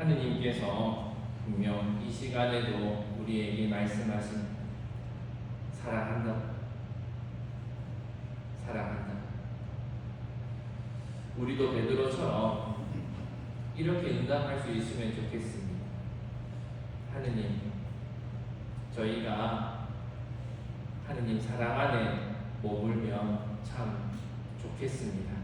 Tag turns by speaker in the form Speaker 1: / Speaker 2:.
Speaker 1: 하느님께서 분명 이 시간에도 우리에게 말씀하신 사랑한다. 사랑한다. 우리도 베드로처럼 이렇게 응답할 수 있으면 좋겠습니다. 하느님, 저희가 하느님 사랑 안에 머물면 참 좋겠습니다.